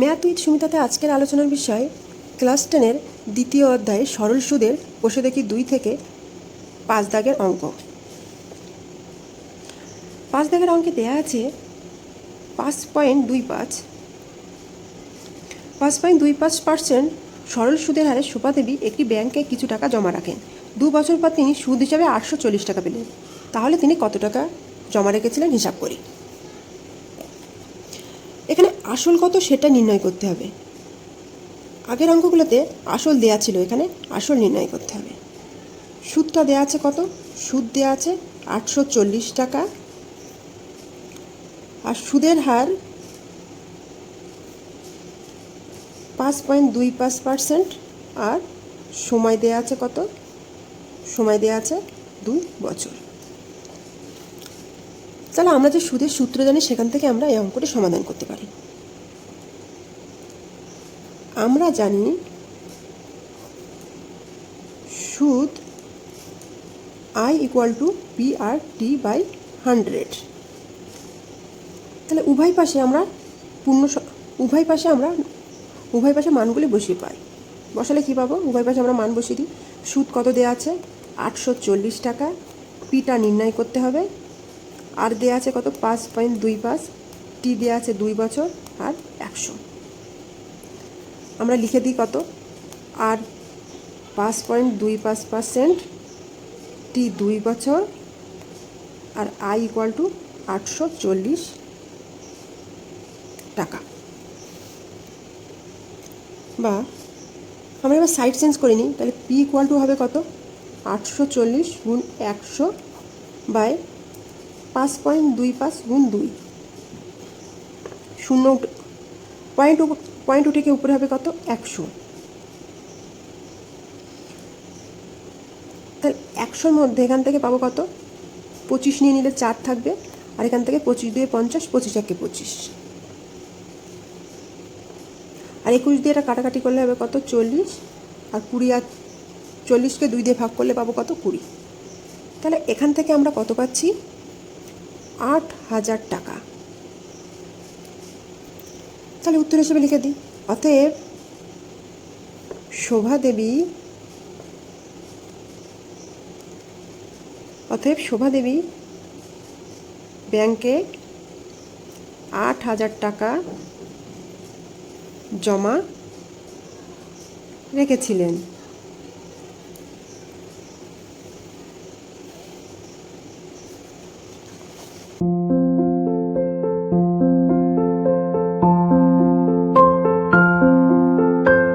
Math with সুমিতাতে আজকের আলোচনার বিষয়, ক্লাস টেনের দ্বিতীয় অধ্যায়ে সরল সুদের বসে দেখি দুই থেকে পাঁচ দাগের অঙ্ক। পাঁচ দাগের অঙ্কে দেয়া আছে পাঁচ পয়েন্ট দুই পাঁচ। পাঁচ পয়েন্ট দুই পাঁচ পার্সেন্ট সরল সুদের হারে সুপা দেবী একটি ব্যাংকে কিছু টাকা জমা রাখেন। দু বছর পর তিনি সুদ হিসাবে আটশো চল্লিশ টাকা পেলেন। তাহলে তিনি কত টাকা জমা রেখেছিলেন হিসাব করি। এখানে আসল কত সেটা নির্ণয় করতে হবে। আগের অঙ্কগুলোতে আসল দেয়া ছিল, এখানে আসল নির্ণয় করতে হবে। সুদটা দেয়া আছে কত? সুদ দেয়া আছে আটশো চল্লিশ টাকা। আর সুদের হার পাঁচ পয়েন্ট দুই পাঁচ পার্সেন্ট। আর সময় দেয়া আছে কত? সময় দেয়া আছে দুই বছর। তাহলে আমরা যে সুদের সূত্র জানি, সেখান থেকে আমরা এই অঙ্কটি সমাধান করতে পারি। আমরা জানি সুদ I equal to P R T by hundred তাহলে উভয় পাশে আমরা পূর্ণ উভয় পাশে আমরা উভয় পাশে মানগুলি বসিয়ে পাই। বসালে কী পাবো? উভয় পাশে আমরা মান বসিয়ে দিই। সুদ কত দেওয়া আছে? আটশো চল্লিশ টাকা। পিটা নির্ণয় করতে হবে। আর দেওয়া আছে কত? পাঁচ পয়েন্ট দুই পাঁচ। টি দেওয়া আছে দুই বছর। আর একশো। আমরা লিখে দিই কত? আর পাঁচ পয়েন্ট দুই পাঁচ পার্সেন্ট টি দুই বছর, আর আই ইকুয়াল টু আটশো চল্লিশ টাকা। বা আমরা এবার সাইড চেঞ্জ করে নিই, তাহলে পি ইকুয়াল টু হবে কত? আটশো চল্লিশ গুণ একশো বাই পাঁচ পয়েন্ট দুই পাঁচ গুণ দুই। শূন্য পয়েন্ট পয়েন্ট উঠে গিয়ে উপরে হবে কত? একশো। তাহলে একশোর মধ্যে এখান থেকে পাবো কত? পঁচিশ নিয়ে নিলে চার থাকবে, আর এখান থেকে পঁচিশ দুয়ে পঞ্চাশ, পঁচিশ একে পঁচিশ। আর একুশ দিয়ে এটা কাটাকাটি করলে হবে কত? চল্লিশ। আর কুড়ি আর চল্লিশকে দুই দিয়ে ভাগ করলে পাবো কত? কুড়ি। তাহলে এখান থেকে আমরা কত পাচ্ছি? আট হাজার টাকা। তাহলে উত্তর হিসেবে লিখে দিই। অতএব শোভা দেবী, অতএব শোভা দেবী ব্যাংকে আট হাজার টাকা জমা রেখেছিলেন।